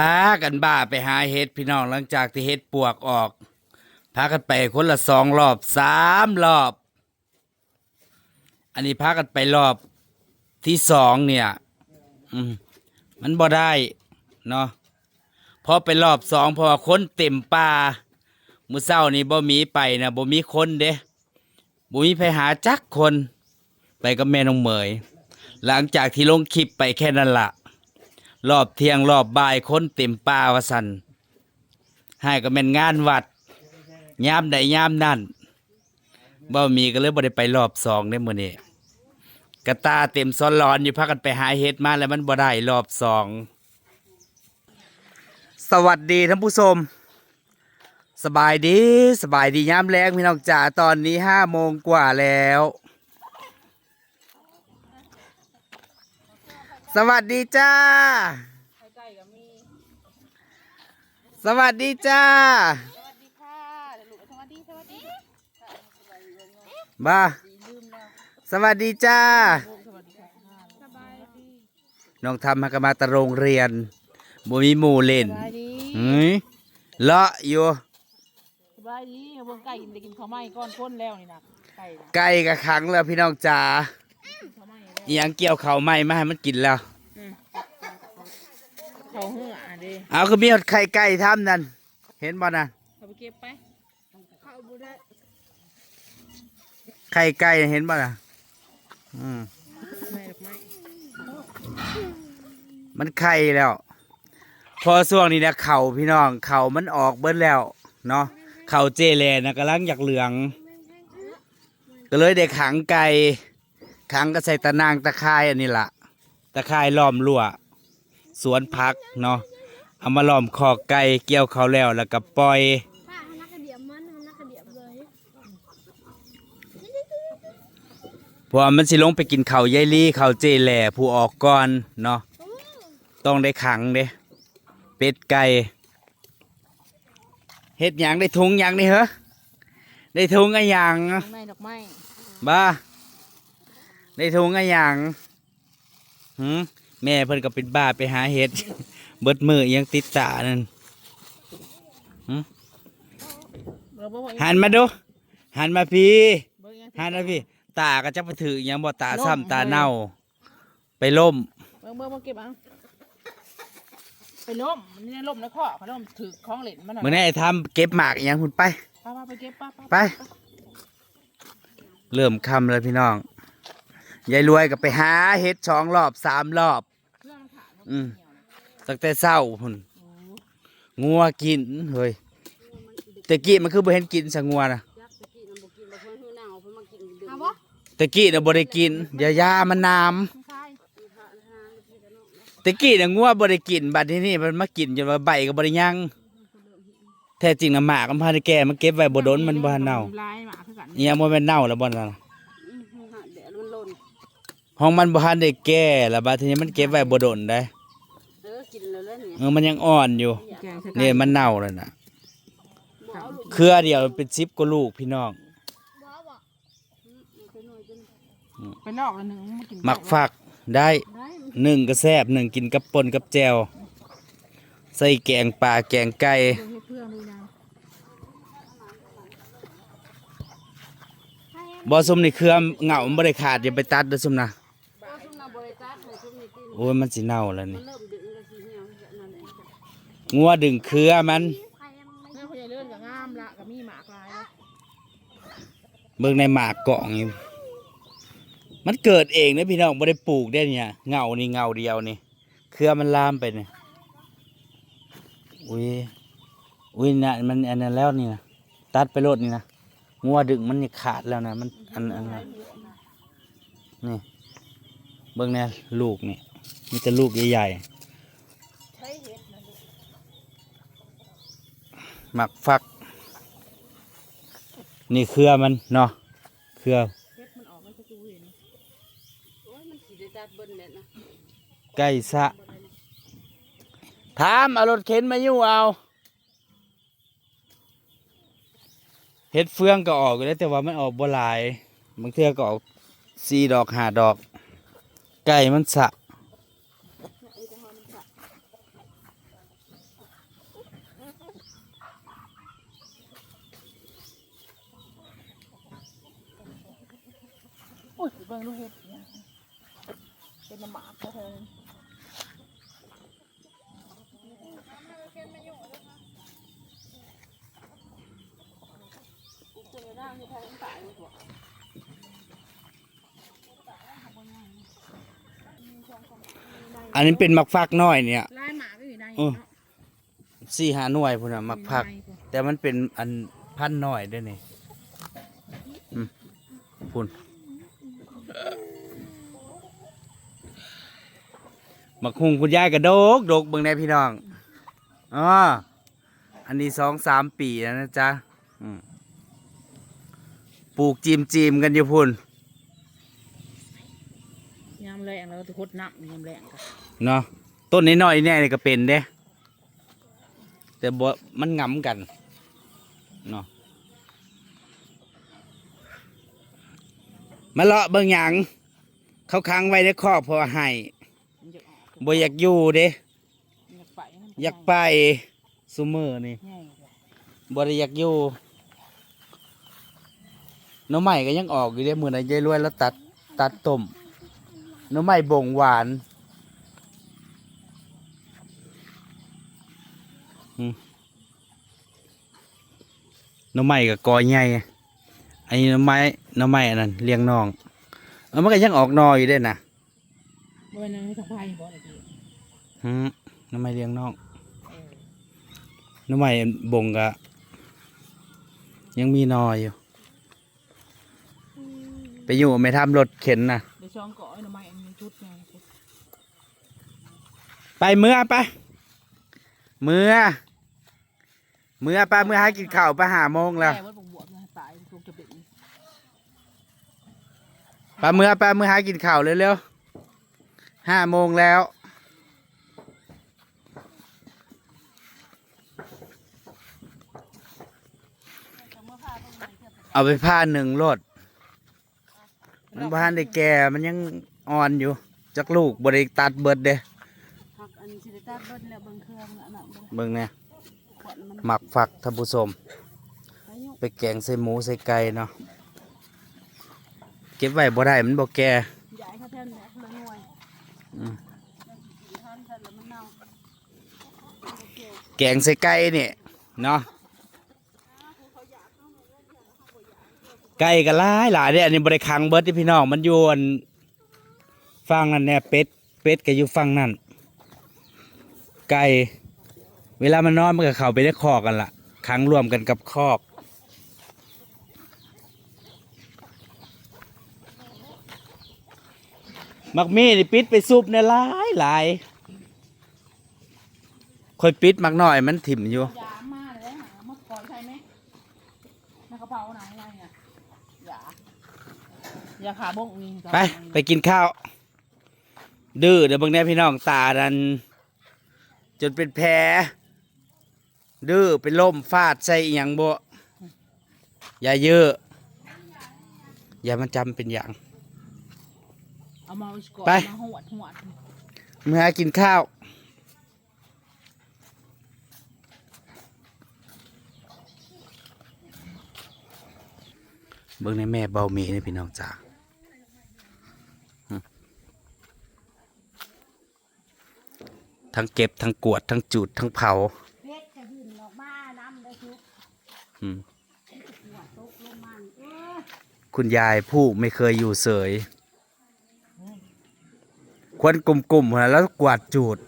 ากันบ้าไปหาเห็ดพี่น้องหลังจากที่เห็ดปวกออก พากันไปคนละสองรอบสามรอบ อันนี้พากันไปรอบที่สองเนี่ยมมันบ่ได้เนาะพอไปรอบสองเพราะว่าคนเต็มป่ามือเช้านี้บ่มีไปนะบ่มีคนเด้บ่มีไปหาจักคน ไปกับแม่น้องเหมย หลังจากที่ลงคลิปไปแค่นั้นละ รอบเที่ยงรอบบ่ายคนเต็มป่าวสันให้ก็เป็นงานวัดยามใดยามนั่นบ่มีก็เลยบ่ได้ไปรอบสองได้มื้อนี้กระตาเต็มซ้อนร้อนอยู่พากันไปหาเฮ็ดมาแล้วมันบ่ได้รอบสองสวัสดีท่านผู้ชมสบายดีสบายดียามแรงพี่น้องจ๋าตอนนี้ห้าโมงกว่าแล้ว สวัสดีจ้าสวัสดีจ้า สวัสดีค่ะเดี๋ยวลูกสวัสดีสวัสดีบ้าสวัสดีจ้าสวัสดีค่ะสบายดีน้องทำมากนมาแตะโรงเรียนบ่มีหมู่เล่นสบายดีเฮ้ยเลาะอยู่ สบายดีเบิ่งไก่กินได้กินข้าวไหม้ก้อนพ้นแล้วนี่นะไก่นะไก่กะขังแล้วพี่น้องจ๋ากินข้าวไหม้แล้วอีหยังเกี่ยวเขาวไหม่มาให้มันกินแล้วอืม เขาเหืออะดิเอาคือมีหดไข่ไก่ทำนั่น เห็นบ่น่ะเขาไปเก็บไปเขาบุได้ไข่ไก่เห็นบ่น่ะอืมไม่ดอกไม้มันไข่แล้ว พอช่วงนี้นะเข่าพี่น้องเข่ามันออกเบิ้แล้ว เนาะเข่าเจแลนะกำลังอยากเหลือง ก็เลยได้ขังไก่ขังก็ใส่ตะนางตะไคร้อันนี้ล่ะ ตะไคร้ล้อมรั้ว สวนผักเนาะเอามาล้อมคอกไก่เกี่ยวเขาวแล้วแล้วก็ปล่อยป้าเขานักกระเดียมมันเขานักกระเดียมเลยเพราะว่ามันสิลงไปกินเขาวยายลี่เขาวเจแหล่ผู้ออกก่อนเนาะต้องได้ขังเด้เป็ดไก่เฮ็ดหยังได้ทุงหยังนี่เหรอได้ทุงอะหยังดอกไม้ดอกไม้บ้าได้ทุงอะหยังหืม แม่เพิ่นก็เป็นบ้าไปหาเห็ด เบิดมือยังติดตานั่นเราบอกว่าหันมาดู หันมาพี่เบิ่งยังหันมาพี่ ตาก็จะไปถือหยังบ่ตาซ้ำตาเน่า ไปล่มเบิ่งเบิ่งมาเก็บเอาไปล้มมันนี่ล้มในข้อเขาล้มถือของเหล็กมันน่ะมื่อนี้ไอ้ทำเก็บหมากอหยังคุณไปป้าป้าไปเก็บป้าป้าไปเริ่มคำเลยพี่น้อง ยายรวยก็ไปหาเห็ดสองรอบสามรอบเครื่องมันขาดอืมตั้งแต่เศร้าพุ่นงัวกินเฮ้ยตะกี้มันคือบ่เห็นกินสังงัวนะยักษ์ตะกี้น้ำบกินมาเพิ่งหื้อหนาวเพิ่งมากินดื่มเอาบ่ตะกี้น่ะบ่ได้กินยายามันน้มันคายำตะกี้น่ะงัวบ่ได้กินบัดนี้นี่มันมากินจนว่าใบก็บ่ได้ยังแท้จริงน่ะหมากมันพาได้แก่มันเก็บไว้บ่โดนมันบ่ทันเน่าลายหมาคือกันอีหยังบ่แม่นเน่าแล้วบ่นั่นน่ะ อืมหาเดี๋ยวมันหล่น ห้องมันบ่ทันได้แก่แล้วบัดทีนี้มันเก็บไว้บ่โดนได้เออกินเลยเลยเนี่ยเออมันยังอ่อนอยู่แกงใส่นี่มันเน่าแล้วนะบ่เอาลูกเครือเดียวเป็นซิปก็ลูกพี่น้องบ่เอาบ่อืมมันไปหน่อยจนไปลอกแล้วหนึ่งมากินหมักฝักได้ได้มันหนึ่งก็แซบหนึ่งกินกับปนกับแจวใส่แกงปลาแกงไก่เพื่อให้เพื่อนดูนะบอซุมนี่เครือเหงามันบ่ได้ขาดอย่าไปตัดเด้อซุมนะ โอ้ยมันสิเน่าแล้วมันี่นเริ่มดึงแล้วสิเหี่ยวแบบนั่นเองงัวดึงเครือมันแม่พญาเลื่อนกับงามละกับมีหมากลายเลยเบิ่งในหมากเกาะนี่มันเกิดเองนะพี่น้องบ่ได้ปลูกได้เนี่ยเงานี่เงาเดียวนี่เครือมันลามไปนี่อุ้ยอุ้ยน่ะมันอันนั้นแล้วนี่นะตัดไปโลดนี่นะงัวดึงมันนี่ขาดแล้วนะมันอันอันนั้นนี่เบิ่งแน่ลูกนี่ มีแต่ลูกใหญ่ใช้เห็ดนะลูกๆหมักฟัก นี่เครือมันเนาะเครือเห็ดมันออกมาจะดูเห็นโอ้ยมันสิได้จัดเบิ่นแม่นะไก่สะถามเอารถเข็นมาอยู่เอาเฮ็ดเฟืองก็ออกอยู่แล้วแต่ว่ามันออกบ่หลายบางเทื่อก็ออกสี่ดอกห้าดอก ไก่มันสะ เบิ่งลูกเห็ดเนี่ยเป็นหมากเขาเธอเจอร่างที่ไทยตายหมดอันนี้เป็นมักฟักน้อยเนี่ย ลายหมาไม่อยู่ในเออสี่หาหน่วยพุ่นน่ะมักฟัก แต่มันเป็นอันพันน้อยเด้วยนี่พุ่น มักหุงคุณยายกระโดกดกเบิ่งได้พี่น้องอ๋ออันนี้สองสามปีแล้วนะจ๊ะอืมปลูกจีมจีมๆกันอยู่พุ่นยามแรงแล้วจะคดน้ำยามแรงกันเนาะต้นนี้น้อยๆแน่นี่ก็เป็นเด้แต่บ่มันงำกันเนาะ มาเลาะเบิ่งหยังเขาค้างไว้ในคอกเพอให้มันจะออกบ่อยากอยู่เด้อยากไปมันอยากไปซุมือนี่ง่ายเลยบ่ได้อยากอยู่หน้องใหม่ก็ยังออกอยู่เด้มื้อนั้นยายรวยแล้วตัดตัดต้มหน้องใหม่บ่งหวานอืมหน้องใหม่ก็กอใหญ่ อันนี้หน้องไม้หน้องใหม่อันนั้นเลี้ยงน้องเออมันก็ยังออกหนออยู่เด้น่ะบ่เป็นอะไรสะพายบ่อะไรดีหืมหน้องใหม่เลี้ยงน้องเออหน้องใหม่บ่งก็ยังมีหนออยู่ ไปอยู่ไม่ทำรถเข็นน่ะเดี๋ยวช่องเกาะไอ้หน่อไม้อันนี้ชุดไงไปเมื่อไปเมื่อเมื่อไปเมื่อหากินข้าวไปหาโมงแล้วแม่ว่าบวบๆนะตายคงจะเป็น ไปเมื่อไปเมื่อหากินข้าวเร็วๆห้าโมงแล้ว เอาไปผ้าหนึ่งรถมันบ้านได้แก่มันยังอ่อนอยู่จักลูกบริตัดเบิดเด้อเบิ้ลแล้วเบิ่งเครื่องเนี่ยหมักฝักท่านผู้ชมไปแกงใส่หมูใส่ไก่เนาะ เก็บไว้บ่ได้มันบ่แก่ยายเขาแทนแม่คนละหน่วยอืมแล้วสิกินท่านท่านแล้วมันเน่าแกงใส่ไก่นี่เนาะไก่ก็หลายหลายเด้อันนี้บริคังเบิดที่พี่น้องมันอยู่อันฟังนั่นเนี่ยเป็ดเป็ดก็อยู่ฟังนั่นไก่เวลามันนอนมันก็เข้าไปได้คอกกันละขังรวมกันกับคอก มักมีนี่ปิดไปซุปเนี่ยหลายหลายค่อยปิดมักหน่อยมันถิ่มอยู่ยามาเลยหามาก่อนใช่ไหมในกระเป๋าไหนอะไรเนี่ยยายาขาบงมีไปไปกินข้าว ดื้อเดี๋ยวเบางแน่พี่น้องตาดัน จนเป็นแผลดื้อเป็นล่มฟาดใส่อหย่างบ่อย่าเยอะ อย่ามันจำเป็นอย่าง เอามาก่อนไป มาหวดหวดเมื่อกินข้าว เบิ่งในแม่เบาหมีนี่พี่น้องจ๋าหึทั้งเก็บ ทั้งกวด ทั้งจูด ทั้งเผา เพชรจะหื่นออกมาน้ำได้ทุกอืม หัวตกลงมันเออคุณยายผู้ไม่เคยอยู่เสย ควนกลุ่มๆหัวแล้วกวาดจูด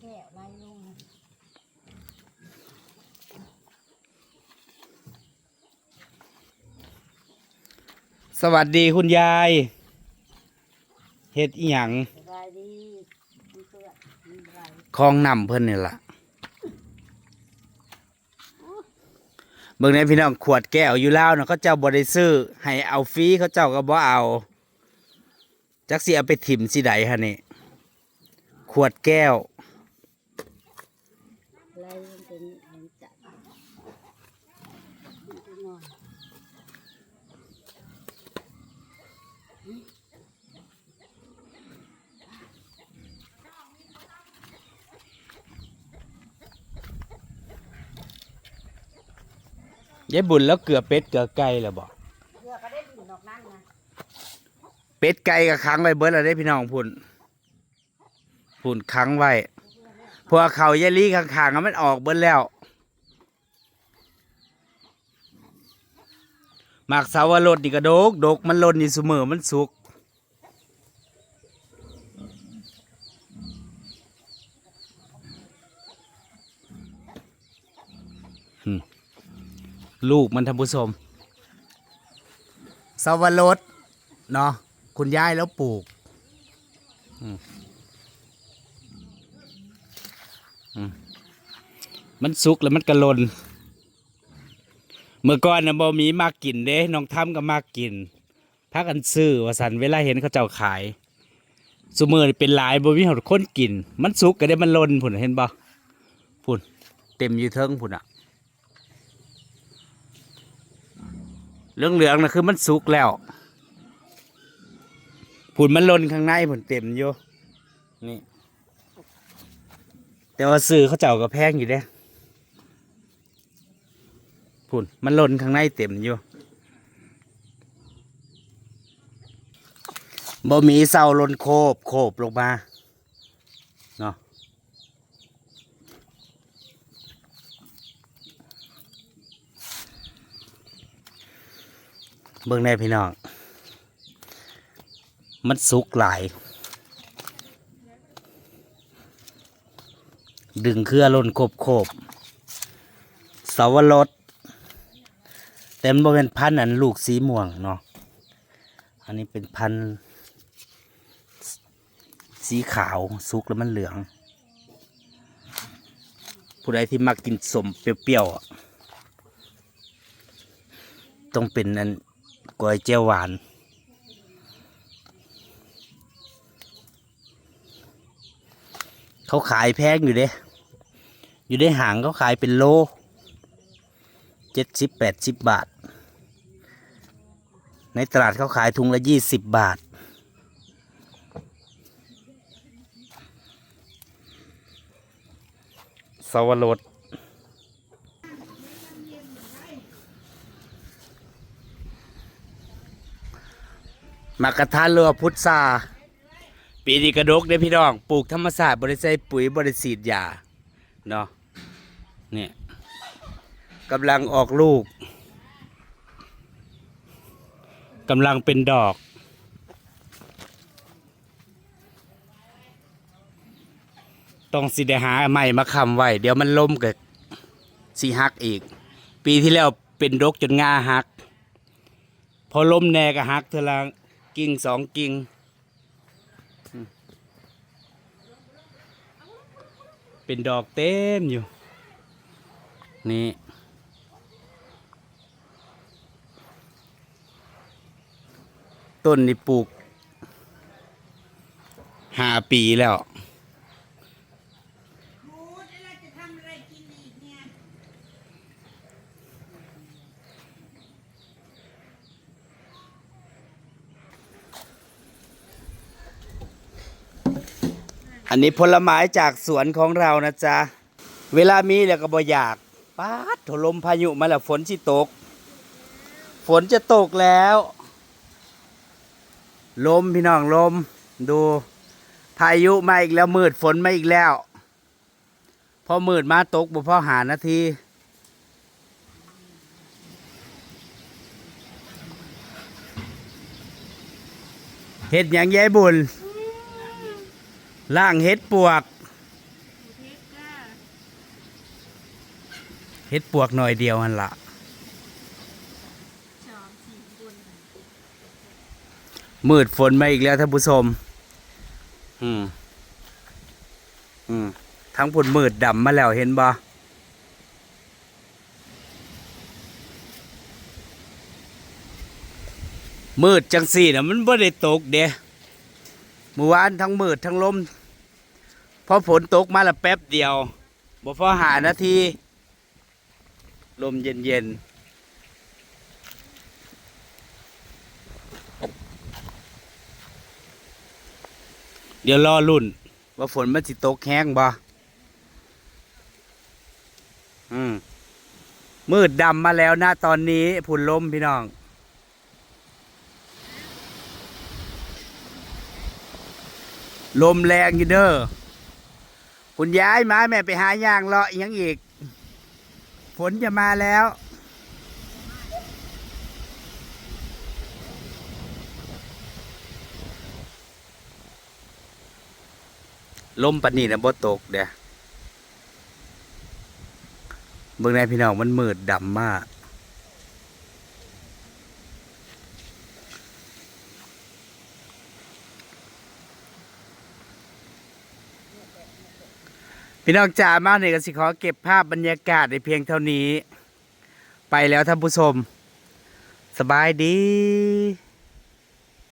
แก้วไล่ลงสวัสดีคุณยาย เฮ็ดอีหยังสบายดีมีเพื่อนมีไรคลองนำเพิ่นนี่ล่ะ เบิ่งในพี่น้องขวดแก้วอยู่แล้วเนาะเขาเจ้าบ่ได้ซื้อให้เอาฟรีเขาเจ้าก็บ่เอา จักสิเอาไปถิ่มสิใดฮะนี่ขวดแก้ว ไล่มันเป็นอันจัดมันจะนอน อ ยายบุญแล้วเกลือเป็ดเกลือไก่แล้วบอกเพื่อก็ได้ดินออกนั่นนะเป็ดไก่ก็ค้างไว้เบิดแล้วได้พี่น้องพุ่นพุ่นค้างไว้เพวกเขายายลีข้างๆอะมันออกเบิดแล้วหมากสาวรสนี่ก็โดกโดกมันหล่นนี่เสมอมันสุก ลูกมันทำผู้ชมสวรสเนาะคุณยายแล้วปลูกอืมอืมมันสุกแล้วมันกระลน เมื่อก่อนนะบ่มีมากกินเด้น้องทำก็มากกินพักกันซื้อว่าสันเวลาเห็นเขาเจ้าขายสมือนี่เป็นหลายบ่มีหดคนกิน มันสุกก็ได้มันลนผุนเห็นบ่ผุนเต็มอยู่เทิงผุนอะ เหลืองเหลืองนะคือมันสุกแล้วผุนมันล่นข้างในผุนเต็มอยู่นี่ แต่ว่าซื้อเขาเจ้าก็แพงอยู่เด้ผุนมันล่นข้างในเต็มอยู่บ่มีเสาล่นโคบโคบลงมาเนาะ เบิ่งได้พี่น้อง มันสุกหลาย ดึงเครือล่นโคบโคบสาวรสแต่มันบ่เป็นพันธุ์อันลูกสีม่วงเนาะ อันนี้เป็นพันธุ์สีขาวสุกแล้วมันเหลือง ผู้ใดที่มักกินสมเปรี้ยวๆต้องเป็นอัน กล้วยเจียวหวาน เขาขายแพงอยู่เด้ อยู่ในหางเขาขายเป็นโลเจ็ดสิบแปดสิบบาท ในตลาดเขาขายถุงละยี่สิบบาทสวรส มากระทานเรือพุทธาปีนี้กระดกเด้พี่น้องปลูกธรรมศาสตร์บริใส่ปุ๋ยบริสีดยาเนาะเนี่ยกำลังออกลูกกำลังเป็นดอก ต้องสิได้หาใหม่มาคำไว้ เดี๋ยวมันล้มกับสีหักอีก ปีที่แล้วเป็นดกจนงาหัก พอล้มแน่ก็หักเทอละ กิ่งสองกิ่งเป็นดอกเต็มอยู่ นี่ต้นนี่ปลูกห้าปีแล้ว นนี้ผลไม้จากสวนของเรานะจ๊ะ เวลามีแล้วก็บ่อยากป้าดถล่มพายุมาแล้วฝนสิตก ฝนจะตกแล้ว ลมพี่น้องลม ดู พายุมาอีกแล้วมืดฝนมาอีกแล้ว พอมืดมาตกบ่พอหานาทีเห็ดหยังยายบุญ ล่างเห็ดปวก เห็ดปวกหน่อยเดียวหันละมืดฝนมาอีกแล้วท่านผู้ชม อืม อืม ทั้งผลมืดดำมาแล้วเห็นบ่มืดจังสี่นะมันบ่ได้ตกเด้เมื่อวานทั้งมืดทั้งลม พอฝนตกมาละแป๊บเดียวบ่พอหานาที ลมเย็นเย็นๆเดี๋ยวรอรุ่น ว่าฝนมันสิตกแห้งบ่อืมมืดดำมาแล้วนะตอนนี้ผุนลมพี่น้อง ลมแรงอยู่เด้อ คุณย้ายมาแม่ไปหาย่างเลาะอิหยังอีก ฝนจะมาแล้ว ลมปนนี่นะบ่ตกเด้อเบิ่งในพี่น้องมันมืดดำมาก พี่น้องจ๋ามาเนี่ยก็สิขอเก็บภาพบรรยากาศในเพียงเท่านี้ ไปแล้วท่านผู้ชม สบายดี